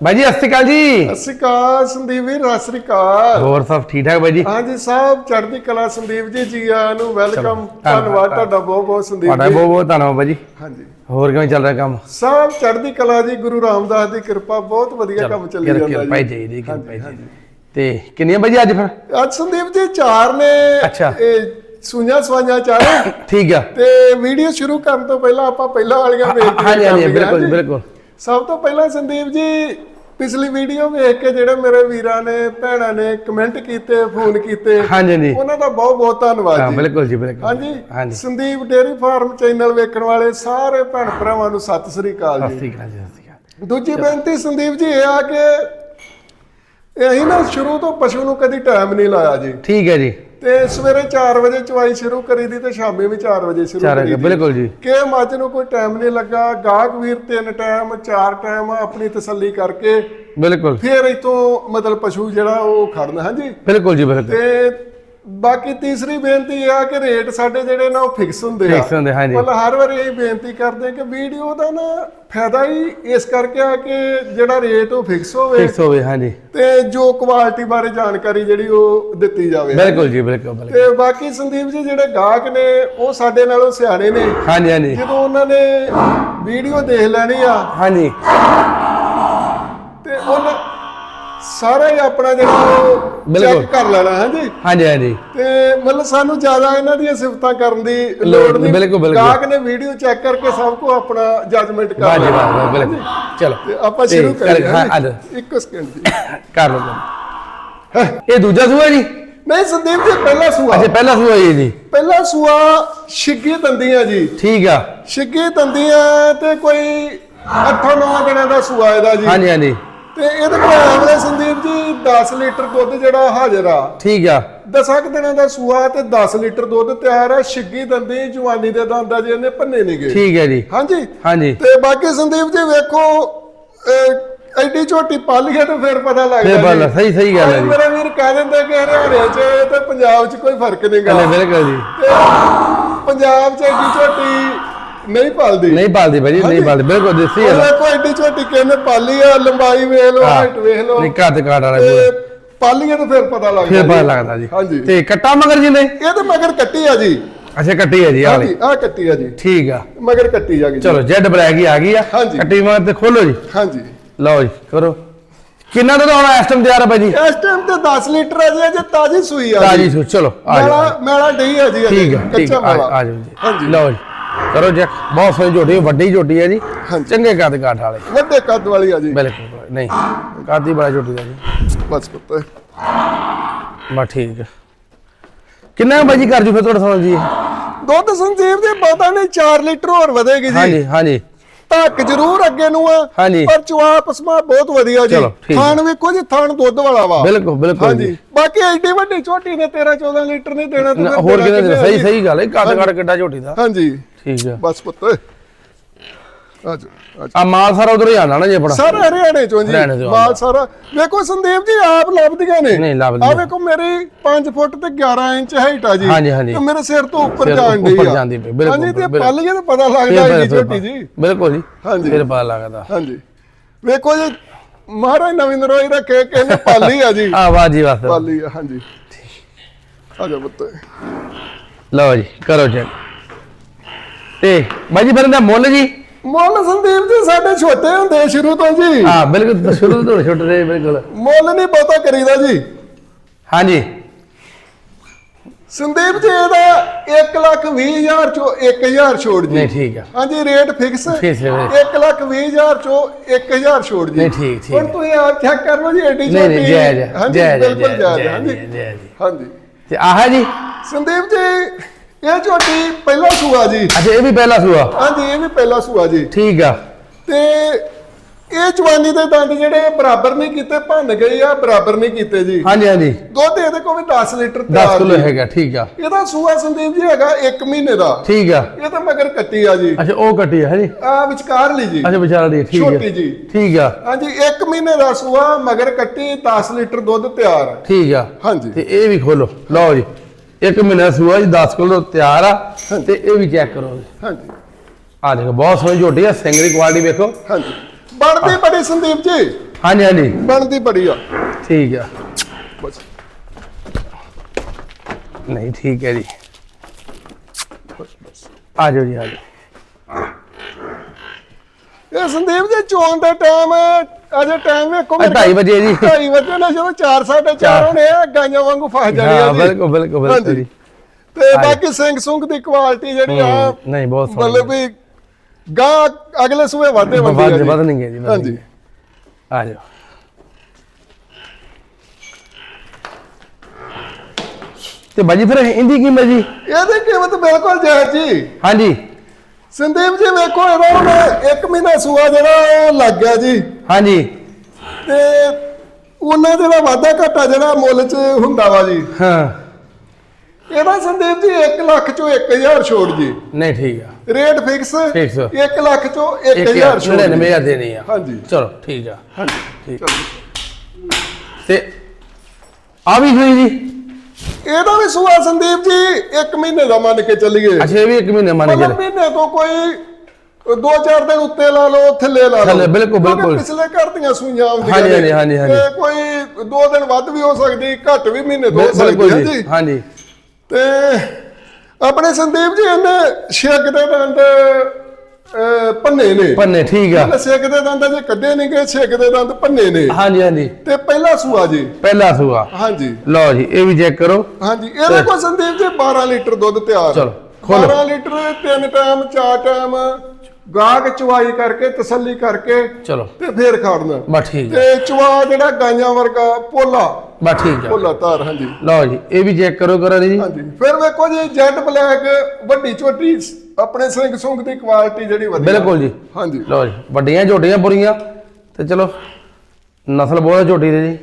ਬਾਈ ਜੀ ਸਤਿ ਸ਼੍ਰੀ ਅਕਾਲ ਜੀ। ਅਕਾਲ ਸੰਦੀਪ ਵੀਰ ਸਤਿ ਸ਼੍ਰੀ ਅਕਾਲ। ਹੋਰ ਸਭ ਠੀਕ ਠਾਕ ਬਾਈ ਜੀ? ਹਾਂਜੀ ਸਾਹਿਬ ਚੜ੍ਹਦੀ ਕਲਾ ਸੰਦੀਪ ਜੀ ਜੀ ਆਇਆਂ ਨੂੰ ਵੈਲਕਮ। ਧੰਨਵਾਦ, ਤੁਹਾਡਾ ਬਹੁਤ ਬਹੁਤ ਸੰਦੀਪ ਤੁਹਾਡਾ ਜੀ। ਬਹੁਤ ਬਹੁਤ ਧੰਨਵਾਦ ਬਾਈ ਜੀ। ਹਾਂਜੀ। ਹੋਰ ਕਿਵੇਂ ਚੱਲ ਰਿਹਾ ਕੰਮ? ਸਭ ਚੜ੍ਹਦੀ ਕਲਾ ਜੀ ਗੁਰੂ ਰਾਮਦਾਸ ਦੀ ਕਿਰਪਾ ਬਹੁਤ ਵਧੀਆ ਕੰਮ ਚੱਲੀ ਜਾਂਦਾ ਕਿਰਪਾ ਹੀ ਜੀ ਚਾਹੀਦੀ ਕਿਰਪਾ ਹੀ ਚਾਹੀਦੀ ਤੇ ਕਿੰਨੀਆਂ ਬਾਈ ਜੀ ਅੱਜ ਫਿਰ? ਅੱਜ ਸੰਦੀਪ ਜੀ ਚਾਰ ਨੇ ਅੱਛਾ। ਇਹ ਸੂਈਆਂ ਸਵਾਈਆਂ ਚਾਰੇ। ਠੀਕ ਆ। ਤੇ ਵੀਡੀਓ ਸ਼ੁਰੂ ਕਰਨ ਤੋਂ ਪਹਿਲਾਂ ਆਪਾਂ ਪਹਿਲਾਂ ਵਾਲੀਆਂ ਬੇਨਤੀਆਂ ਹਾਂਜੀ ਹਾਂਜੀ ਕਰਨੀਆਂ ਬਿਲਕੁਲ ਜੀ। ਬਿਲਕੁਲ। ਸਭ ਤੋਂ ਪਹਿਲਾਂ ਸੰਦੀਪ ਜੀ ਪਿਛਲੀ ਵੀਡੀਓ ਵੇਖ ਕੇ ਜਿਹੜੇ ਮੇਰੇ ਵੀਰਾਂ ਨੇ ਭੈਣਾਂ ਨੇ ਕਮੈਂਟ ਕੀਤੇ ਫੋਨ ਕੀਤੇ ਹਾਂਜੀ ਉਹਨਾਂ ਦਾ ਬਹੁਤ ਬਹੁਤ ਧੰਨਵਾਦ ਹਾਂ ਜੀ। ਬਿਲਕੁਲ ਜੀ ਬਿਲਕੁਲ। ਹਾਂਜੀ ਸੰਦੀਪ ਡੇਅਰੀ ਫਾਰਮ ਚੈਨਲ ਵੇਖਣ ਵਾਲੇ ਸਾਰੇ ਭੈਣ ਭਰਾਵਾਂ ਨੂੰ ਸਤਿ ਸ੍ਰੀ ਅਕਾਲ ਸਤਿ ਜੀ ਸ਼੍ਰੀ ਅਕਾਲ ਜੀ ਸਤਿ ਸ਼੍ਰੀ ਅਕਾਲ। ਦੂਜੀ ਬੇਨਤੀ ਸੰਦੀਪ ਜੀ ਇਹ ਆ ਕਿ ਇਹ ਅਸੀਂ ਨਾ ਸ਼ੁਰੂ ਤੋਂ ਪਸ਼ੂ ਨੂੰ ਕਦੀ ਟਾਈਮ ਨਹੀਂ ਲਾਇਆ ਜੀ। ਠੀਕ ਹੈ ਜੀ। ਤੇ ਸਵੇਰੇ 4 ਵਜੇ ਚਵਾਈ ਸ਼ੁਰੂ ਕਰੀ ਦੀ ਤੇ ਸ਼ਾਮੀ ਵੀ 4 ਵਜੇ ਸ਼ੁਰੂ ਚਾਰ ਕਰੀ ਦੀ। ਬਿਲਕੁਲ ਜੀ। ਕਿ ਮੱਝ ਨੂੰ ਕੋਈ ਟਾਈਮ ਨਹੀਂ ਲੱਗਾ। ਗਾਹਕ ਵੀਰ ਤਿੰਨ ਟਾਈਮ ਚਾਰ ਟਾਈਮ ਆਪਣੀ ਤਸੱਲੀ ਕਰਕੇ ਬਿਲਕੁਲ। ਫਿਰ ਇਤੋਂ ਮਤਲਬ ਪਸ਼ੂ ਜਿਹੜਾ ਉਹ ਖੜਨਾ ਹਾਂਜੀ? ਬਿਲਕੁਲ ਜੀ ਬਿਲਕੁਲ। ਤੇ ਬਾਕੀ ਤੀਸਰੀ ਬੇਨਤੀ ਆ ਕਿ ਰੇਟ ਸਾਡੇ ਜਿਹੜੇ ਨਾ ਉਹ ਫਿਕਸ ਹੁੰਦੇ ਆ। ਫਿਕਸ ਹੁੰਦੇ ਹਾਂਜੀ। ਮਤਲਬ ਹਰ ਵਾਰੀ ਇਹ ਬੇਨਤੀ ਕਰਦੇ ਆ ਕਿ ਵੀਡੀਓ ਦਾ ਨਾ ਫਾਇਦਾ ਹੀ ਇਸ ਕਰਕੇ ਆ ਕਿ ਜਿਹੜਾ ਰੇਟ ਉਹ ਫਿਕਸ ਹੋਵੇ ਫਿਕਸ ਹੋਵੇ ਹਾਂਜੀ। ਤੇ ਜੋ ਕੁਆਲਿਟੀ ਬਾਰੇ ਜਾਣਕਾਰੀ ਜਿਹੜੀ ਉਹ ਦਿੱਤੀ ਜਾਵੇ। ਬਿਲਕੁਲ ਜੀ ਬਿਲਕੁਲ। ਤੇ ਬਾਕੀ ਸੰਦੀਪ ਜੀ ਜਿਹੜੇ ਗਾਹਕ ਨੇ ਉਹ ਸਾਡੇ ਨਾਲੋਂ ਸਿਆਣੇ ਨੇ। ਹਾਂਜੀ ਹਾਂਜੀ। ਜਦੋਂ ਉਹਨਾਂ ਨੇ ਵੀਡੀਓ ਦੇਖ ਲੈਣੀ ਆ ਹਾਂਜੀ। ਤੇ ਉਹਨਾਂ ਸਾਰਾ ਹੀ ਆਪਣਾ ਜਿਹੜਾ ਬਿਲਕੁਲ। ਚੈੱਕ ਕਰ ਲੈਣਾ ਹਾਂਜੀ ਹਾਂਜੀ ਹਾਂਜੀ। ਤੇ ਮਤਲਬ ਸਾਨੂੰ ਜ਼ਿਆਦਾ ਇਹਨਾਂ ਦੀਆਂ ਸਿਫਤਾਂ ਕਰਨ ਦੀ ਲੋੜ ਨਹੀਂ, ਬਿਲਕੁਲ, ਬਿਲਕੁਲ। ਗਾਹਕ ਨੇ ਵੀਡੀਓ ਚੈੱਕ ਕਰਕੇ ਸਭ ਕੋ ਆਪਣਾ ਜੱਜਮੈਂਟ ਕਰ ਬਾਜੀ ਲੈਣਾ। ਬਾਜੀ ਬਿਲਕੁਲ। ਚਲੋ। ਤੇ ਆਪਾਂ ਤੇ ਸ਼ੁਰੂ ਕਰ- ਕਰੀਏ ਹਾਂ, ਜਾਓ। ਹਾਂਜੀ। ਇੱਕ ਸਕਿੰਟ ਜੀ। ਕਰ ਲਓ। ਕੰਮ। ਇਹ ਦੂਜਾ ਸੂਆ ਜੀ? ਨਹੀਂ ਸੰਦੀਪ ਜੀ ਪਹਿਲਾ ਸੂਆ। ਅੱਛਾ ਪਹਿਲਾ ਸੂਆ ਜੀ ਜੀ। ਪਹਿਲਾ ਸੂਆ ਛਿੱਗੀ ਦੰਦੀਆਂ ਜੀ। ਠੀਕ ਆ। ਛਿੱਗੀ ਦੰਦੀਆਂ ਤੇ ਕੋਈ 8-9 ਦਿਨਾਂ ਦਾ ਸੂਆ ਇਹਦਾ ਜੀ। ਹਾਂਜੀ ਹਾਂਜੀ। ਤੇ ਇਹਦੇ ਕੋਲ ਆਵਲੇ ਸੰਦੀਪ ਜੀ 10 ਲੀਟਰ ਦੁੱਧ ਜਿਹੜਾ ਹਾਜ਼ਰ ਆ। ਠੀਕ ਆ। ਦਸਾਂ ਕੁ ਦਿਨਾਂ ਦਾ ਸੂਆ ਤੇ 10 ਲੀਟਰ ਦੁੱਧ ਤਿਆਰ ਆ। ਛਿੱਗੀ ਦੰਦੀ ਜਵਾਨੀ ਦੇ ਦੰਦ ਆ ਜੀ ਇਹਨੇ ਭੰਨੇ ਨਹੀਂ ਗਏ। ਠੀਕ ਹੈ ਜੀ। ਹਾਂਜੀ? ਹਾਂਜੀ। ਤੇ ਬਾਕੀ ਸੰਦੀਪ ਜੀ ਵੇਖੋ ਅਹ, ਐਡੀ ਝੋਟੀ ਪਾਲੀਏ ਤੇ ਫਿਰ ਪਤਾ ਲੱਗਦਾ ਫਿਰ ਪਤਾ ਜੀ। ਲੱਗ- ਸਹੀ- ਸਹੀ ਗੱਲ ਹੈ ਜੀ। ਮੇਰੇ ਵੀਰ ਕਹਿ ਦਿੰਦੇ ਕਿ ਹਰਿਆਣੇ 'ਚ ਤੇ ਪੰਜਾਬ 'ਚ ਕੋਈ ਫ਼ਰਕ ਨਹੀਂਗਾ ਚਲੇ ਬਿਲਕੁਲ ਜੀ। ਪੰਜਾਬ 'ਚ ਐਡੀ ਝੋਟੀ ਨਹੀਂ ਪਾਲਦੀ। ਨਹੀਂ ਪਾਲਦੀ ਭਾਜੀ ਨਹੀਂ ਪਾਲਦੀ ਬਿਲਕੁਲ ਦੇਸੀ ਉਹ ਹੈ ਵੇਖੋ ਐਡੀ ਝੋਟੀ ਕਿਹਨੇ ਪਾਲੀ ਆ ਲੰਬਾਈ ਵੇਖ ਲਓ ਹਾਈਟ ਵੇਖ ਲਓ। ਨਹੀਂ ਕੱਦ ਕਾਟ ਵਾਲਾ ਪੂਰਾ। ਪਾਲੀਏ ਤੇ ਫਿਰ ਪਤਾ ਲੱਗਦਾ ਫਿਰ ਪਤਾ। ਲੱਗਦਾ ਜੀ। ਹਾਂਜੀ। ਤੇ ਕੱਟਾ ਮਗਰ ਜੀ ਨੇ? ਇਹ ਤਾਂ ਮਗਰ ਕੱਟੀ ਆ ਜੀ। ਅੱਛਾ ਕੱਟੀ ਹੈ ਜੀ ਆ ਹਾਂਜੀ ਆ ਕੱਟੀ ਆ ਜੀ। ਠੀਕ ਆ। ਮਗਰ ਕੱਟੀ ਆ ਗਈ। ਚਲੋ ਜੈਡ ਬਲੈਕ ਹੀ ਆ ਗਈ ਆ। ਕੱਟੀ ਮਗਰ ਤੇ ਖੋਲੋ ਜੀ। ਹਾਂਜੀ। ਲਓ ਜੀ ਕਰੋ। ਕਿੰਨਾ ਦੁੱਧ ਆਉਣਾ ਇਸ ਟਾਈਮ ਤਿਆਰ ਆ ਭਾਜੀ? ਇਸ ਟਾਈਮ ਤੇ 10 ਲੀਟਰ ਆ ਜੀ ਅਜੇ ਤਾਜੀ ਸੂਈ ਆ ਤਾਜੀ ਜੀ। ਸੂ ਚਲੋ ਆ ਜਾਓ ਮੇਲਾ ਮੇਲਾ ਡਈ ਆ ਜੀ ਠੀਕ ਆ ਕੱਚਾ ਮੇਲਾ। ਆ ਜਾਓ ਜੀ। ਹਾਂਜੀ। ਲਓ ਜੀ। ਕਰੋ ਚੈੱਕ ਬਹੁਤ ਸੋਹਣੀ ਝੋਟੀ ਵੱਡੀ ਝੋਟੀ ਹੈ ਜੀ। ਚੰਗੇ ਕੱਦ ਕਾਠ ਵਾਲੇ। ਵੱਡੇ ਕੱਦ ਵਾਲੀ ਆ ਜੀ। ਬਿਲਕੁਲ ਨਹੀਂ ਕਾਦੀ ਬੜਾ ਝੋਟੀ ਦਾ ਜੀ। ਬਸ ਪੁੱਤ। ਬਸ ਠੀਕ ਹੈ। ਕਿੰਨਾ ਭਾਜੀ ਕਰ ਜੂ ਫਿਰ ਤੁਹਾਡਾ ਸਮਝ ਜੀ? ਦੁੱਧ ਸੰਜੀਵ ਜੀ ਪਤਾ ਨਹੀਂ 4 ਲੀਟਰ ਹੋਰ ਵਧੇਗੀ ਜੀ। ਹਾਂਜੀ ਹਾਂਜੀ। ਧੱਕ ਜ਼ਰੂਰ ਅੱਗੇ ਨੂੰ ਆ ਹਾਂਜੀ। ਪਰ ਚਵਾ ਪਸਮਾ ਬਹੁਤ ਵਧੀਆ ਜੀ। ਹੈ। ਥਾਣ ਵੇਖੋ ਜੀ ਥਾਣ ਦੁੱਧ ਵਾਲਾ ਵਾ। ਬਿਲਕੁਲ ਬਿਲਕੁਲ ਹਾਂਜੀ। ਬਾਕੀ ਐਡੀ ਵੱਡੀ ਝੋਟੀ ਨੇ 13 14 ਲੀਟਰ ਨਹੀਂ ਦੇਣਾ ਤੇ ਨਾ, ਹੋਰ ਕਿਹਨੇ ਸਹੀ? ਸਹੀ ਗੱਲ ਹੈ ਕੱਦ ਕਾਠ ਕਿੱਡਾ ਝੋਟੀ ਦਾ। ਹਾਂਜੀ। ਠੀਕ ਆ। ਬਸ ਪੁੱਤ ਆਜੋ ਆਜੋ ਆ ਮਾਲ ਸਾਰਾ ਉਧਰ ਹੀ ਆਣਾ ਨਾ ਜੀ ਆਪਣਾ ਸਾਰਾ ਹਰਿਆਣੇ ਚੋਂ ਜੀ। ਹਰਿਆਣੇ ਮਾਲ ਆਉਂਦਾ। ਸਾਰਾ। ਵੇਖੋ ਸੰਦੀਪ ਜੀ ਆਪ ਲੱਭਦੀਆਂ ਨੇ। ਨਹੀਂ, ਲੱਭਦੀਆਂ। ਆ ਵੇਖੋ ਮੇਰੀ 5 ਫੁੱਟ ਤੇ 11 ਇੰਚ ਹਾਈਟ ਆ ਜੀ। ਹਾਂਜੀ, ਹਾਂਜੀ। ਤੇ ਮੇਰੇ ਸਿਰ ਤੋਂ ਉੱਪਰ ਸਿਰ ਜਾਣ ਡਈ ਉੱਪਰ ਜਾਂਦੀ ਪਈ, ਬਿਲਕੁਲ, ਹਾਂਜੀ ਤੇ ਬਿਲਕੁਲ। ਪੱਲ ਜੇ ਤਾਂ ਪਤਾ ਲੱਗਦਾ ਹੈ ਜੀ ਝੋਟੀ ਜੀ। ਬਿਲਕੁਲ ਜੀ। ਹਾਂਜੀ। ਫਿਰ ਪਤਾ ਲੱਗਦਾ। ਹਾਂਜੀ। ਵੇਖੋ ਜੀ ਮਹਾਰਾਜ ਨਵਿੰਦਰ ਰੋਈ ਰੱਖੇ ਕਿ ਇਹਨੇ ਪਾਲੀ ਆ ਜੀ। ਆ ਵਾਹ ਜੀ ਵਾਹ। ਪਾਲੀ ਆ ਹਾਂਜੀ। ਆ ਜਾ ਪੁੱਤ। ਲਓ ਜੀ ਕਰੋ ਚੈੱਕ ਤੇ ਬਾਜੀ ਫਿਰ ਇਹਦਾ ਮੁੱਲ ਜੀ? ਮੁੱਲ ਸੰਦੀਪ ਜੀ ਸਾਡੇ ਛੋਟੇ ਹੁੰਦੇ ਸ਼ੁਰੂ ਤੋਂ ਜੀ। ਹਾਂ ਬਿਲਕੁਲ ਸ਼ੁਰੂ ਤੋਂ ਛੋਟੇ ਰਹੇ ਬਿਲਕੁਲ। ਮੁੱਲ ਨਹੀਂ ਬਹੁਤਾ ਕਰੀਦਾ ਜੀ। ਹਾਂਜੀ। ਸੰਦੀਪ ਜੀ ਇਹਦਾ 1 ਲੱਖ 20 ਹਜ਼ਾਰ ਚੋਂ 1000 ਛੋੜ ਜੀ। ਨਹੀਂ ਠੀਕ ਆ। ਹਾਂਜੀ ਰੇਟ ਫਿਕਸ Fix ਹੈ ਵੀਰੇ। 1 ਲੱਖ 20 ਹਜ਼ਾਰ ਚੋਂ 1000 ਛੋੜ ਜੀ। ਨਹੀਂ, ਠੀਕ, ਠੀਕ। ਹੁਣ ਤੁਸੀਂ ਆਪ ਚੈੱਕ ਕਰ ਲਓ ਜੀ ਐਡੀ ਨਹੀਂ ਨਹੀਂ ਛੋਟੀ ਜੈ ਜੈ ਹਾਂਜੀ ਜੈ ਜੈ ਬਿਲਕੁਲ ਜੈ ਜੈ ਜੈ ਹਾਂਜੀ। ਜੈ ਜੀ। ਹਾਂਜੀ। ਤੇ ਆਹ ਜੀ? ਸੰਦੀਪ ਜੀ ਇਹ ਝੋਟੀ ਪਹਿਲਾ ਸੂਆ ਜੀ। ਅੱਛਾ ਇਹ ਵੀ ਪਹਿਲਾ ਸੂਆ? ਹਾਂਜੀ ਇਹ ਵੀ ਪਹਿਲਾ ਸੂਆ ਜੀ। ਠੀਕ ਆ। ਤੇ ਇਹ ਜਵਾਨੀ ਦੇ ਦੰਦ ਜਿਹੜੇ ਬਰਾਬਰ ਨਹੀਂ ਕੀਤੇ ਭੰਨ ਗਏ ਆ ਬਰਾਬਰ ਨਹੀਂ ਕੀਤੇ ਜੀ। ਹਾਂਜੀ ਹਾਂਜੀ। ਦੁੱਧ ਇਹਦੇ ਕੋਲ ਵੀ 10 ਲੀਟਰ 10 ਤਿਆਰ ਕਿਲੋ। ਹੈਗਾ ਠੀਕ ਆ। ਇਹਦਾ ਸੂਆ ਸੰਦੀਪ ਜੀ ਹੈਗਾ 1 ਮਹੀਨੇ ਦਾ। ਠੀਕ ਆ। ਇਹ ਤਾਂ ਮਗਰ ਕੱਟੀ ਆ ਜੀ। ਅੱਛਾ ਉਹ ਕੱਟੀ ਹੈ ਜੀ ਆ ਵਿਚਕਾਰ ਲਈ ਜੀ। ਅੱਛਾ ਵਿਚਾਰਾ ਦੀ ਠੀਕ ਛੋਟੀ ਆ ਜੀ। ਠੀਕ ਆ। ਹਾਂਜੀ 1 ਮਹੀਨੇ ਦਾ ਸੂਆ ਮਗਰ ਕੱਟੀ 10 ਲੀਟਰ ਦੁੱਧ ਤਿਆਰ। ਆ। ਠੀਕ ਆ। ਹਾਂਜੀ। ਤੇ ਇਹ ਵੀ ਖੋਲੋ। ਲਓ ਜੀ। ਇੱਕ ਮਹੀਨਾ ਸੂਆ ਜੀ 10 ਕਿਲੋ ਤਿਆਰ ਆ ਤੇ ਇਹ ਵੀ ਚੈੱਕ ਕਰੋ ਜੀ। ਹਾਂਜੀ। ਆ ਦੇਖੋ ਬਹੁਤ ਸੋਹਣੀ ਝੋਟੀ ਆ ਦੀ ਕੁਆਲਿਟੀ ਵੇਖੋ। ਹਾਂਜੀ। ਬਣਦੀ ਬੜੀ ਸੰਦੀਪ ਜੀ। ਹਾਂਜੀ ਹਾਂਜੀ। ਬਣਦੀ ਬੜੀ ਆ। ਠੀਕ ਆ। ਬਸ। ਨਹੀਂ ਠੀਕ ਹੈ ਜੀ। ਆ ਜਾਓ ਜੀ ਆ ਜਾਓ। ਇਹ ਸੰਦੀਪ ਜੀ ਚੋਣ ਦਾ ਟਾਈਮ ਅਜੇ ਟਾਈਮ ਵੇਖੋ ਇਹ ਢਾਈ ਵਜੇ ਜੀ। 2:30 ਵਜੇ ਨਾ ਜਦੋਂ 4 4:30 ਚਾਰ। ਹੋਣੇ ਆ ਗਾਈਆਂ ਵਾਂਗੂ ਫਸ ਜਾਣੀਆਂ ਹਾਂ ਜੀ। ਬਿਲਕੁਲ ਬਿਲਕੁਲ ਬਿਲਕੁਲ। ਜੀ। ਤੇ ਬਾਕੀ ਸਿੰਘ ਸੁੰਗ ਦੀ ਕੁਆਲਿਟੀ ਜਿਹੜੀ ਆ ਨਹੀਂ ਬਹੁਤ ਸੋਹਣੀ ਮਤਲਬ ਵੀ ਗਾਂ ਅਗਲੇ ਸੂਏ ਵਾਧੇ ਆ ਵੱਧ ਜੀ। ਵੱਧ ਨਹੀਂ ਹੈ ਜੀ ਹਾਂਜੀ। ਆ ਜਾਓ। ਤੇ ਬਾਜੀ ਫਿਰ ਇਹਦੀ ਕੀਮਤ ਜੀ? ਇਹਦੀ ਕੀਮਤ ਬਿਲਕੁਲ ਜਾਇਜ਼ ਜੀ। ਹਾਂਜੀ। ਸੰਦੀਪ ਜੀ ਵੇਖੋ ਇਹਦਾ ਹੁਣ ਇੱਕ ਮਹੀਨਾ ਸੂਆ ਜਿਹੜਾ ਉਹ ਲੱਗ ਗਿਆ ਜੀ। ਹਾਂਜੀ। ਤੇ ਉਹਨਾਂ ਜਿਹੜਾ ਵਾਧਾ ਘਾਟਾ ਜਿਹੜਾ ਮੁੱਲ 'ਚ ਹੁੰਦਾ ਵਾ ਜੀ। ਹਾਂ। ਇਹਦਾ ਸੰਦੀਪ ਜੀ 1 ਲੱਖ ਚੋਂ 1000 ਛੋੜ ਜੀ। ਨਹੀਂ ਠੀਕ ਆ। Rate fix Fix। 1 ਲੱਖ ਚੋਂ ਇੱਕ 1000 ਛੋੜ ਜੀ। 99000 ਦੇਣੀ ਆ। ਹਾਂਜੀ। ਚਲੋ ਠੀਕ ਆ। ਹਾਂਜੀ। ਠੀਕ। ਤੇ ਆ ਵੀ ਹੋਈ ਜੀ। ਇਹਦਾ ਵੀ ਸੂਆ ਸੰਦੀਪ ਜੀ 1 ਮਹੀਨੇ ਦਾ ਮੰਨ ਕੇ ਚੱਲੀਏ। ਅੱਛਾ ਇਹ ਵੀ ਇੱਕ ਮਹੀਨੇ ਮੰਨ ਕੇ ਮਹੀਨੇ ਤੋਂ ਕੋਈ ਦੋ ਚਾਰ ਦਿਨ ਉੱਤੇ ਲਾ ਲਓ ਥੱਲੇ ਲਾ ਲਓ। ਥੱਲੇ, ਬਿਲਕੁਲ, ਬਿਲਕੁਲ। ਪਿਛਲੇ ਘਰ ਦੀਆਂ ਸੂਈਆਂ ਆਉਂਦੀਆਂ ਹਾਂਜੀ, ਨੇ। ਹਾਂਜੀ, ਹਾਂਜੀ, ਤੇ ਕੋਈ ਦੋ ਦਿਨ ਵੱਧ ਵੀ ਹੋ ਸਕਦੀ ਘੱਟ ਵੀ ਮਹੀਨੇ ਤੋਂ ਹੋ ਸਕਦੀ ਹੈ ਜੀ ਜੀ। ਹਾਂਜੀ। ਤੇ ਆਪਣੇ ਸੰਦੀਪ ਜੀ ਇਹਨੇ ਛਿੱਕ ਦੇ ਭੰਨੇ ਨੇ। ਪੰਨੇ ਠੀਕ ਆ। ਛਿੱਕ ਦੇ ਦੰਦ ਜੇ ਕੱਢੇ ਨਹੀਂ ਗਏ ਛਿੱਕ ਦੇ ਦੰਦ ਭੰਨੇ ਨੇ। ਹਾਂਜੀ ਹਾਂਜੀ। ਤੇ ਪਹਿਲਾ ਸੂਆ ਜੀ। ਪਹਿਲਾ ਸੂਆ। ਹਾਂਜੀ। ਲਓ ਜੀ ਇਹ ਵੀ ਚੈੱਕ ਕਰੋ। ਹਾਂਜੀ ਇਹਦੇ ਕੋਲ ਸੰਦੀਪ ਜੀ 12 ਲੀਟਰ ਦੁੱਧ ਤਿਆਰ। ਚਲੋ, ਖੋਲੋ। 12 ਲੀਟਰ ਤਿੰਨ ਟਾਈਮ ਚਾਰ ਟਾਈਮ। ਗਾਹਕ ਚਵਾਈ ਕਰਕੇ ਤਸੱਲੀ ਕਰਕੇ ਚਲੋ। ਤੇ ਫੇਰ ਖਾੜਨਾ। ਬਸ ਠੀਕ ਆ। ਤੇ ਚਵਾ ਜਿਹੜਾ ਗਾਈਆਂ ਵਰਗਾ ਪੋਲਾ। ਬਸ ਠੀਕ ਆ। ਪੋਲਾ ਤਾਰ ਹਾਂਜੀ। ਲਓ ਜੀ ਇਹ ਵੀ ਚੈੱਕ ਕਰੋ ਕਰੋ ਜੀ। ਹਾਂਜੀ। ਫਿਰ ਵੇਖੋ ਜੀ ਜੈਟ ਬਲੈਕ ਵੱਡੀ ਛੋਟੀ ਆਪਣੇ ਸਿੰਘ ਸੁੰਗ ਦੀ ਕੁਆਲਿਟੀ ਜਿਹੜੀ ਵਧੀਆ। ਬਿਲਕੁਲ ਜੀ। ਹਾਂਜੀ। ਲਓ ਜੀ ਵੱਡੀਆਂ ਝੋਟੀਆਂ ਬੁਰੀਆਂ ਤੇ ਚਲੋ ਨਸਲ ਬਹੁਤ ਹੈ ਝੋਟੀ ਦੇ ਜੀ।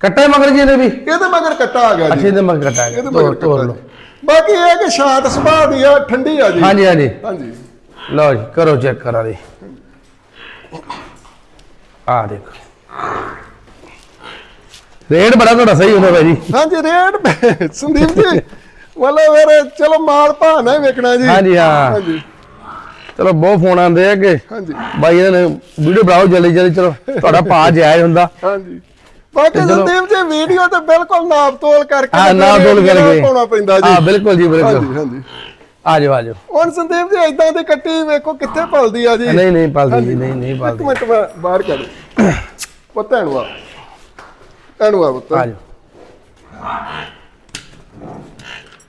ਕੱਟੇ ਮਗਰ ਜੀ ਇਹਦੇ ਵੀ। ਇਹਦੇ ਮਗਰ ਕੱਟਾ ਆ ਗਿਆ ਅੱਛੇ ਜੀ ਦੇ ਮਗਰ ਕੱਟਾ ਗਿਆ। ਇਹਦੇ ਮਗਰ ਤੋਰ ਕੱਟਾ ਲਓ। ਬਾਕੀ ਇਹ ਹੈ ਕਿ ਸ਼ਾਂਤ ਸੁਭਾਅ ਦੀ ਆ ਠੰਡੀ ਆ ਜੀ। ਹਾਂਜੀ ਹਾਂਜੀ। ਹਾਂਜੀ। ਲਓ ਜੀ ਕਰੋ ਚੈੱਕ ਕਰਾ ਦੇ। ਆ ਦੇਖੋ। ਰੇਟ ਬੜਾ ਤੁਹਾਡਾ ਸਹੀ ਹੁੰਦਾ ਭਾਈ ਜੀ। ਹਾਂਜੀ ਰੇਟ ਸੰਦੀਪ ਜੀ ਮਤਲਬ ਫਿਰ ਚਲੋ ਮਾਲ ਨਾ ਹੀ ਵੇਖਣਾ ਜੀ। ਹਾਂਜੀ ਹਾਂ। ਹਾਂਜੀ। ਚਲੋ ਬਹੁਤ ਫੋਨ ਆਉਂਦੇ ਆ ਕਿ ਹਾਂਜੀ। ਬਾਈ ਇਹਨਾਂ ਨੇ ਵੀਡੀਓ ਬਣਾਓ ਜਲਦੀ ਜਲਦੀ। ਚਲੋ ਤੁਹਾਡਾ ਭਾਅ ਜਾਇਜ਼ ਹੁੰਦਾ। ਹਾਂਜੀ। ਬਾਕੀ ਸੰਦੀਪ ਜੀ ਵੀਡੀਓ ਤੇ ਬਿਲਕੁਲ ਨਾਪ ਤੋਲ ਕਰਕੇ ਹਾਂ ਤੇ ਨਾ ਰੇਟ ਬੋਲ ਜਿਹੜਾ ਕਰਕੇ। ਪਾਉਣਾ ਪੈਂਦਾ ਜੀ। ਹਾਂ ਬਿਲਕੁਲ ਜੀ ਬਿਲਕੁਲ। ਹਾਂਜੀ ਹਾਂਜੀ। ਆ ਜਾਓ ਆ ਜਾਓ ਹੁਣ ਸੰਦੀਪ ਜੀ ਇਦਾਂ ਦੀ ਕੱਟੀ ਵੇਖੋ ਕਿੱਥੇ ਪਲਦੀ ਆ ਜੀ। ਨਹੀਂ ਨਹੀਂ ਪਾਲਦੀ ਜੀ ਨਹੀਂ ਨਹੀਂ ਇੱਕ ਪਾਲਦੀ ਮਿੰਟ ਮੈਂ ਬਾਹਰ ਕਰ ਪੁੱਤ ਐਣਵਾ ਐਣਵਾ ਪੁੱਤ। ਆ ਜਾਓ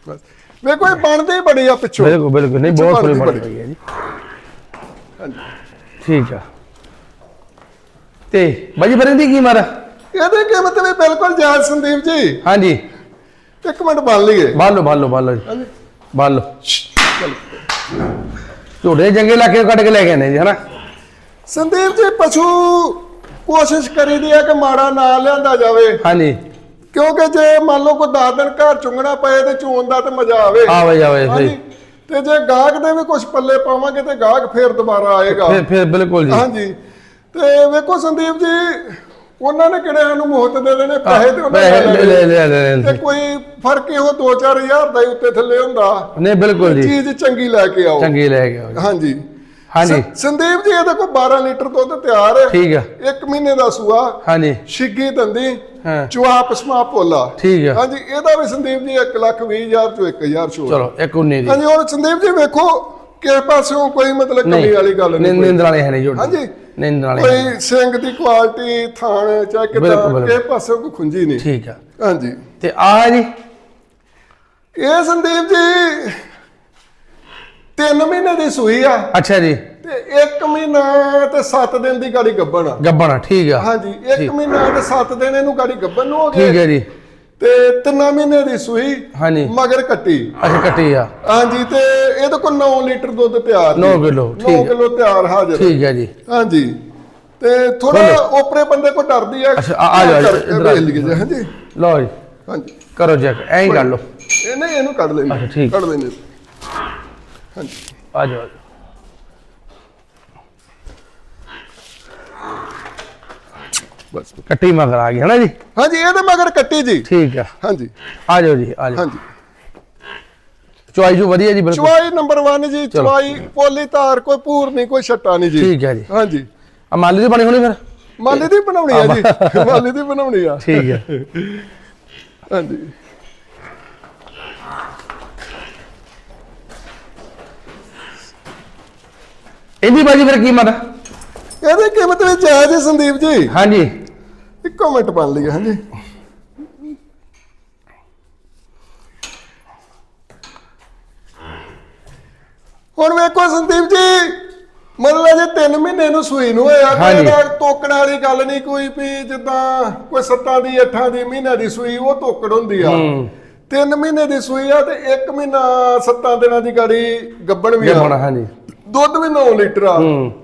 ਬਸ। ਵੇਖੋ ਇਹ ਬਣਦੀ ਬੜੀ ਆ ਪਿੱਛੋਂ। ਬਿਲਕੁਲ ਬਿਲਕੁਲ। ਨਹੀਂ ਬਹੁਤ ਸੋਹਣੀ ਬਣੀ ਹੋਈ ਹੈ ਜੀ ਹਾਂਜੀ। ਠੀਕ ਆ। ਤੇ ਬਾਜੀ ਇਹਦੀ ਕੀ ਮਾਰਾ ਇਹਦੀ ਕੀਮਤ ਵੀ ਬਿਲਕੁਲ ਜਾਇਜ਼ ਸੰਦੀਪ ਜੀ। ਹਾਂਜੀ। ਇੱਕ ਮਿੰਟ ਬਣ ਲਈਏ। ਬਾਲ ਲਓ ਬਾਲ ਲਓ ਬਾਲ ਲਓ ਜੀ। ਹਾਂਜੀ ਬਾਲ ਲਓ। ਚਲੋ ਝੋੜੇ ਜੰਗੇ ਇਲਾਕੇ ਤੋਂ ਕੱਢ ਕੇ ਲੈ ਕੇ ਆਨੇ ਜੀ ਹਨਾ? ਸੰਦੀਪ ਜੀ ਪਸ਼ੂ ਕੋਸ਼ਿਸ਼ ਕਰੀਦੀ ਹੈ ਕਿ ਮਾੜਾ ਨਾ ਲਿਆਂਦਾ ਜਾਵੇ। ਹਾਂਜੀ। ਕਿਉਂਕਿ ਜੇ ਮੰਨ ਲਓ ਕੋਈ 10 ਦਿਨ ਘਰ ਚੁੰਗਣਾ ਪਏ ਤੇ ਚੋਣ ਦਾ ਤੇ ਮਜ਼ਾ ਆਵੇ। ਆਵੇ ਜਾਵੇ ਹਾਂਜੀ। ਸਹੀ ਤੇ ਜੇ ਗਾਹਕ ਦੇ ਵੀ ਕੁਝ ਪੱਲੇ ਪਾਵਾਂਗੇ ਤੇ ਗਾਹਕ ਫੇਰ ਦੁਬਾਰਾ ਆਏਗਾ। ਫਿਰ ਫਿਰ ਬਿਲਕੁਲ ਜੀ। ਹਾਂਜੀ। ਤੇ ਵੇਖੋ ਸੰਦੀਪ ਜੀ ਉਹਨਾਂ ਨੇ ਕਿਹੜੇ ਸਾਨੂੰ ਮੁਹੱਤ ਦੇ ਦੇਣੇ? ਪੈਸੇ ਤੇ ਉਹਨਾਂ ਨੇ ਲੈ ਲੈ ਲੈ ਲੈ। ਤੇ ਕੋਈ ਫ਼ਰਕ ਇਹੋ 2-4000 ਦਾ ਹੀ ਉੱਤੇ ਥੱਲੇ ਹੁੰਦਾ। ਨਹੀਂ ਬਿਲਕੁਲ ਜੀ। ਚੀਜ਼ ਚੰਗੀ ਲੈ ਕੇ ਆਓ। ਚੰਗੀ ਲੈ ਕੇ ਆਓ। ਹਾਂਜੀ। ਹਾਂਜੀ। ਸੰਦੀਪ ਜੀ ਇਹਦੇ ਕੋਲ 12 ਲੀਟਰ ਦੁੱਧ ਤਿਆਰ ਹੈ। ਠੀਕ ਆ। ਇੱਕ ਮਹੀਨੇ ਦਾ ਸੂਆ। ਹਾਂਜੀ। ਛਿੱਗੀ ਦੰਦੀ ਹਾਂ। ਚੁਆ ਪਸਮਾ ਪੋਲਾ ਠੀਕ ਆ। ਹਾਂਜੀ ਇਹਦਾ ਵੀ ਸੰਦੀਪ ਜੀ 1 ਲੱਖ 20 ਹਜ਼ਾਰ ਚੋਂ 1000 ਛੋੜ ਚਲੋ ਇੱਕ ਉਨੀ ਦੀ ਹਾਂਜੀ ਹੁਣ ਸੰਦੀਪ ਜੀ ਵੇਖੋ ਕਿਸੇ ਪਾਸਿਓਂ ਕੋਈ ਮਤਲਬ ਕਮੀ ਵਾਲੀ ਗੱਲ ਨਹੀਂ ਨਿੰਦ ਕੋਈ। ਨਿੰਦ ਵਾਲੇ ਹੈ ਨਹੀਂ ਝੋਟੇ ਹਾਂਜੀ। ਨਹੀਂ। ਕੋਈ ਸਿੰਘ ਦੀ ਕੁਆਲਿਟੀ ਥਾਣ ਚਾਹੇ ਕਿਦਾਂ ਬਿਲਕੁਲ। ਕਿਸੇ ਪਾਸਿਓਂ ਕੋਈ ਖੁੰਜੀ ਨਹੀਂ। ਠੀਕ ਆ। ਹਾਂਜੀ। ਤੇ ਆ ਜੀ। ਇਹ ਸੰਦੀਪ ਜੀ 3 ਮਹੀਨੇ ਦੀ ਸੂਈ ਆ। ਅੱਛਾ ਜੀ। ਤੇ 1 ਮਹੀਨਾ ਤੇ 7 ਦਿਨ ਦੀ ਗਾੜੀ ਗੱਬਣ ਆ। ਗੱਬਣਾ ਠੀਕ ਆ। ਹਾਂਜੀ 1 ਮਹੀਨਾ ਤੇ 7 ਦਿਨ ਇਹਨੂੰ ਗਾੜੀ ਗੱਬਣ ਨੂੰ ਹੋ ਠੀਕ ਗਏ ਹੈ ਜੀ। ਤੇ 3 ਮਹੀਨੇ ਦੀ ਸੂਈ ਹਾਂਜੀ। ਮਗਰ ਕੱਟੀ। ਅੱਛਾ ਕੱਟੀ ਆ। ਹਾਂਜੀ ਤੇ ਇਹਦੇ ਕੋਲ 9 ਲੀਟਰ ਦੁੱਧ ਤਿਆਰ ਜੀ। 9 ਕਿਲੋ, 9 ਠੀਕ ਹੈ। ਕਿਲੋ ਤਿਆਰ ਹਾਜ਼ਰ। ਠੀਕ ਹੈ ਜੀ। ਹਾਂਜੀ ਤੇ ਥੋੜਾ ਓਪਰੇ ਬੰਦੇ ਕੋ ਡਰਦੀ ਆ। ਅੱਛਾ, ਆ- ਕਰਕੇ ਇੱਧਰ ਵੇਖ ਜੀ, ਹਾਂਜੀ। ਲਓ ਜੀ। ਹਾਂਜੀ। ਕਰੋ ਚੈੱਕ ਐਂ ਹੀ ਕਰ ਲਓ। ਇਹ ਨਹੀਂ ਇਹਨੂੰ ਕੱਢ ਲੈਂਦੇ ਅੱਛਾ, ਠੀਕ। ਕੱਢ ਲੈਂਦੇ ਹਾਂਜੀ। ਆ ਜਾਓ ਆ ਜਾਓ। ਬਸ ਕੱਟੀ ਮਗਰ ਆ ਗਈ ਹੈ ਨਾ ਜੀ? ਹਾਂਜੀ ਇਹਦੇ ਮਗਰ ਕੱਟੀ ਜੀ। ਠੀਕ ਆ। ਹਾਂਜੀ। ਆ ਜਾਓ ਜੀ ਆ ਜਾਓ। ਹਾਂਜੀ। ਚੁਆਈ ਜੋ ਵਧੀਆ ਜੀ ਬਿਲਕੁਲ। ਚਵਾਈ ਨੰਬਰ 1 ਜੀ ਚਵਾਈ ਪੋਲੀ ਧਾਰ ਕੋਈ ਪੂਰ ਨਹੀਂ ਕੋਈ ਛੱਟਾ ਨਹੀਂ ਜੀ। ਠੀਕ ਹੈ ਜੀ। ਹਾਂਜੀ। ਆ ਮਾਲੀ ਦੀ ਬਣੀ ਹੋਣੀ ਫਿਰ? ਮਾਲੀ ਦੀ ਬਣਾਉਣੀ ਆ ਜੀ। ਮਾਲੀ ਦੀ ਬਣਾਉਣੀ ਆ। ਠੀਕ ਹੈ ਹਾਂਜੀ। ਇਹਦੀ ਬਾਜੀ ਫਿਰ ਕੀਮਤ ਇਹਦੀ ਕੀਮਤ ਵਿੱਚ ਜਾਇਜ਼ ਹੈ ਸੰਦੀਪ ਜੀ? ਹਾਂਜੀ। ਇੱਕੋ ਮਿੰਟ ਬਣ ਲਈ ਹਾਂਜੀ। ਹੁਣ ਵੇਖੋ ਸੰਦੀਪ ਜੀ ਮਤਲਬ ਜੇ 3 ਮਹੀਨੇ ਨੂੰ ਸੂਈ ਨੂੰ ਹੋਇਆ ਕੋਈ ਹਾਂਜੀ। ਇਹਦਾ ਤੋਕਣ ਵਾਲੀ ਗੱਲ ਨਹੀਂ ਕੋਈ ਵੀ ਜਿੱਦਾਂ ਕੋਈ 7 ਦੀ 8 ਦੀ ਮਹੀਨਾ ਦੀ ਸੂਈ ਉਹ ਤੋਕੜ ਹੁੰਦੀ ਆ। ਹੂੰ। 3 ਮਹੀਨੇ ਦੀ ਸੂਈ ਆ ਤੇ 1 ਮਹੀਨਾ 7 ਦਿਨਾਂ ਦੀ ਗਾੜੀ ਗੱਬਣ ਵੀ ਇਹ ਆ ਹਾਂਜੀ। ਦੁੱਧ ਵੀ 9 ਲੀਟਰ ਆ।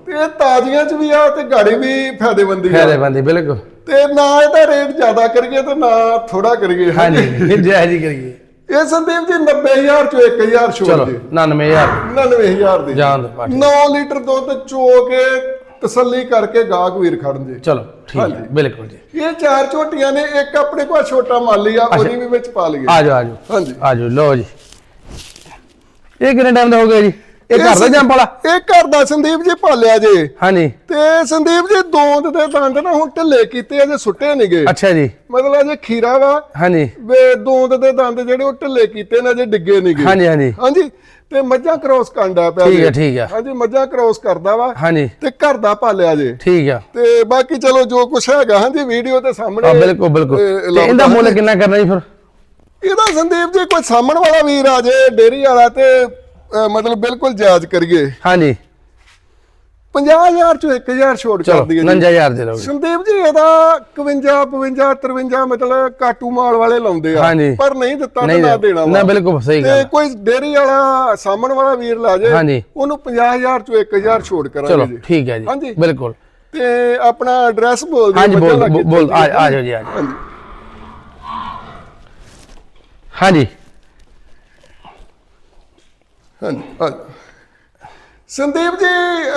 ਤੇ ਇਹ ਤਾਜ਼ੀਆਂ ਚ ਵੀ ਆ ਤੇ ਗਾੜੀ ਵੀ ਫਾਇਦੇਮੰਦੀ ਆ। ਫਾਇਦੇ ਬੰਦੀ ਬਿਲਕੁਲ। ਤੇ ਨਾ ਇਹਦਾ ਰੇਟ ਜ਼ਿਆਦਾ ਕਰੀਏ ਤੇ ਨਾ ਥੋੜਾ ਕਰੀਏ। ਹਾਂਜੀ ਜੈ ਜੀ ਕਰੀਏ। ਇਹ ਸੰਦੀਪ ਜੀ 90000 ਚੋਂ 1000 ਛੋੜ ਚਲੋ ਜੀ। 99000 99000 ਦੀ। ਜਾਨ ਦੋ ਪਾਟੀ 9 ਲੀਟਰ ਦੁੱਧ ਚੋ ਕੇ ਤਸੱਲੀ ਕਰਕੇ ਗਾਹਕ ਵੀਰ ਖੜਨ ਚਲੋ ਠੀਕ ਹੈ। ਬਿਲਕੁਲ ਜੀ। ਜੀ ਇਹ ਚਾਰ ਝੋਟੀਆਂ ਨੇ ਇੱਕ ਆਪਣੇ ਕੋਲ ਛੋਟਾ ਮਾਲੀ ਆ ਉਹਦੀ ਵੀ ਵਿੱਚ ਪਾ ਲਈਏ। ਆ ਜਾਓ ਆ ਜਾਓ। ਹਾਂਜੀ। ਆ ਜਾਓ ਲਓ ਜੀ। ਇਹ ਕਿੰਨੇ ਟਾਈਮ ਦਾ ਹੋ ਗਿਆ ਜੀ? ਇਹ ਘਰ ਦਾ ਜੰਪ ਵਾਲਾ ਇਹ ਘਰ ਦਾ ਸੰਦੀਪ ਜੀ ਪਾਲਿਆ ਜੇ। ਹਾਂਜੀ। ਤੇ ਸੰਦੀਪ ਜੀ ਦੋਂਦ ਦੇ ਦੰਦ ਨਾ ਹੁਣ ਢਿੱਲੇ ਕੀਤੇ ਅਜੇ ਸੁੱਟੇ ਨਹੀਂਗੇ ਅੱਛਾ ਜੀ। ਮਤਲਬ ਅਜੇ ਖੀਰਾ ਵਾ। ਹਾਂਜੀ। ਵੇ ਦੋਂਦ ਦੇ ਦੰਦ ਜਿਹੜੇ ਉਹ ਢਿੱਲੇ ਕੀਤੇ ਨੇ ਅਜੇ ਡਿੱਗੇ ਨਹੀਂਗੇ ਹਾਂਜੀ ਹਾਂਜੀ। ਹਾਂਜੀ ਤੇ ਮੱਝਾਂ ਕ੍ਰੋਸ ਕਾਂਡਾ ਪਿਆ ਠੀਕ। ਹੈ ਠੀਕ ਹੈ ਹਾਂਜੀ ਮੱਝਾਂ ਕ੍ਰੋਸ ਕਰਦਾ ਵਾ। ਹਾਂਜੀ। ਤੇ ਘਰ ਦਾ ਪਾਲਿਆ ਜੇ। ਠੀਕ ਆ। ਤੇ ਬਾਕੀ ਚਲੋ ਜੋ ਕੁਛ ਹੈਗਾ ਹਾਂਜੀ ਵੀਡੀਓ ਤੇ ਸਾਹਮਣੇ ਆ ਬਿਲਕੁਲ ਬਿਲਕੁਲ। ਤੇ ਇਹਦਾ ਮੁੱਲ। ਕਿੰਨਾ ਕਰਨਾ ਜੀ ਫਿਰ? ਇਹਦਾ ਸੰਦੀਪ ਜੀ ਕੋਈ ਸਾਹਮਣ ਵਾਲਾ ਵੀਰ ਆ ਜੇ ਡੇਰੀ ਵਾਲਾ ਤੇ ਅਹ, ਮਤਲਬ ਬਿਲਕੁਲ ਜਾਇਜ਼ ਕਰੀਏ। ਹਾਂਜੀ। 50000 ਚੋਂ 1000 ਛੋੜ ਚਲੋ ਕਰ ਦਈਏ ਜੀ। 59000 ਦੇ ਲਓ ਸੰਦੀਪ ਜੀ ਇਹਦਾ 51 52 53 ਮਤਲਬ ਕਾਟੂ ਮਾਲ ਵਾਲੇ ਲਾਉਂਦੇ ਆ। ਹਾਂਜੀ। ਪਰ ਨਹੀਂ ਦਿੱਤਾ ਤੇ ਨਹੀਂ ਨਾ ਦੇਣਾ ਨਾ ਵਾ। ਬਿਲਕੁਲ ਸਹੀ ਤੇ ਗੱਲ ਕੋਈ ਡੇਰੀ ਵਾਲਾ ਸਾਹਮਣ ਵਾਲਾ ਵੀਰ ਲਾ ਜੇ ਹਾਂਜੀ। ਉਹਨੂੰ 50000 ਚੋਂ 1000 ਛੋੜ ਚਲੋ ਕਰਾਂਗੇ ਜੀ। ਠੀਕ ਹੈ ਹਾਂਜੀ। ਜੀ ਬਿਲਕੁਲ। ਤੇ ਆਪਣਾ ਐਡਰੈਸ ਬੋਲ ਦਿਓ ਹਾਂਜੀ ਬੋਲ ਲਾਗੇ ਬੋਲ ਆ ਆ ਜਾਓ ਜੀ ਆ ਜਾਓ। ਹਾਂਜੀ। ਹਾਂਜੀ। ਸੰਦੀਪ ਜੀ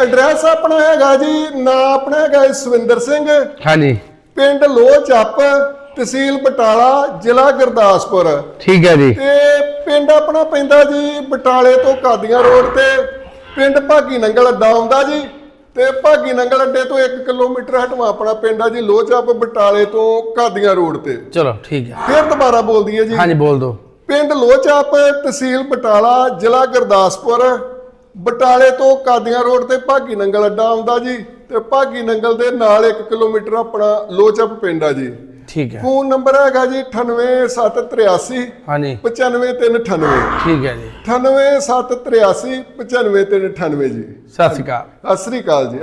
ਐਡਰੈਸ ਆਪਣਾ ਹੈਗਾ ਜੀ ਨਾਂ ਆਪਣਾ ਹੈਗਾ ਜੀ ਸਵਿੰਦਰ ਸਿੰਘ। ਹਾਂਜੀ। ਪਿੰਡ ਲੋਹ ਚੱਪ ਤਹਿਸੀਲ ਬਟਾਲਾ ਜ਼ਿਲ੍ਹਾ ਗੁਰਦਾਸਪੁਰ। ਠੀਕ ਹੈ ਜੀ। ਤੇ ਪਿੰਡ ਆਪਣਾ ਪੈਂਦਾ ਜੀ ਬਟਾਲੇ ਤੋਂ ਕਾਦੀਆਂ ਰੋਡ ਤੇ। ਪਿੰਡ ਭਾਗੀ ਨੰਗਲ ਅੱਡਾ ਆਉਂਦਾ ਜੀ। ਤੇ ਭਾਗੀ ਨੰਗਲ ਅੱਡੇ ਤੋਂ 1 ਕਿਲੋਮੀਟਰ ਹਟਵਾ ਆਪਣਾ ਪਿੰਡ ਆ ਜੀ ਲੋਹ ਚੱਪ ਬਟਾਲੇ ਤੋਂ ਕਾਦੀਆਂ ਰੋਡ ਤੇ। ਚਲੋ ਠੀਕ ਹੈ। ਫਿਰ ਦੁਬਾਰਾ ਬੋਲ ਦਈਏ ਜੀ। ਹਾਂਜੀ ਬੋਲ ਦਿਓ। ਪਿੰਡ ਲੋਚਾਪ ਤਹਿਸੀਲ ਬਟਾਲਾ ਜ਼ਿਲ੍ਹਾ ਗੁਰਦਾਸਪੁਰ। ਬਟਾਲੇ ਤੋਂ ਕਾਦੀਆਂ ਰੋਡ ਤੇ ਭਾਗੀ ਨੰਗਲ ਅੱਡਾ ਆਉਂਦਾ ਜੀ ਤੇ ਭਾਗੀ ਨੰਗਲ ਦੇ ਨਾਲ 1 ਕਿਲੋਮੀਟਰ ਆਪਣਾ ਲੋਚਾਪ ਪਿੰਡ ਆ ਜੀ। ਠੀਕ ਹੈ। ਫੋਨ ਨੰਬਰ ਹੈਗਾ ਜੀ 98783 ਹਾਂਜੀ। 95398 ਠੀਕ ਹੈ ਜੀ। 98783 95398 ਜੀ। ਸਤਿ ਸ਼੍ਰੀ ਅਕਾਲ। ਸਤਿ ਸ੍ਰੀ ਅਕਾਲ ਜੀ।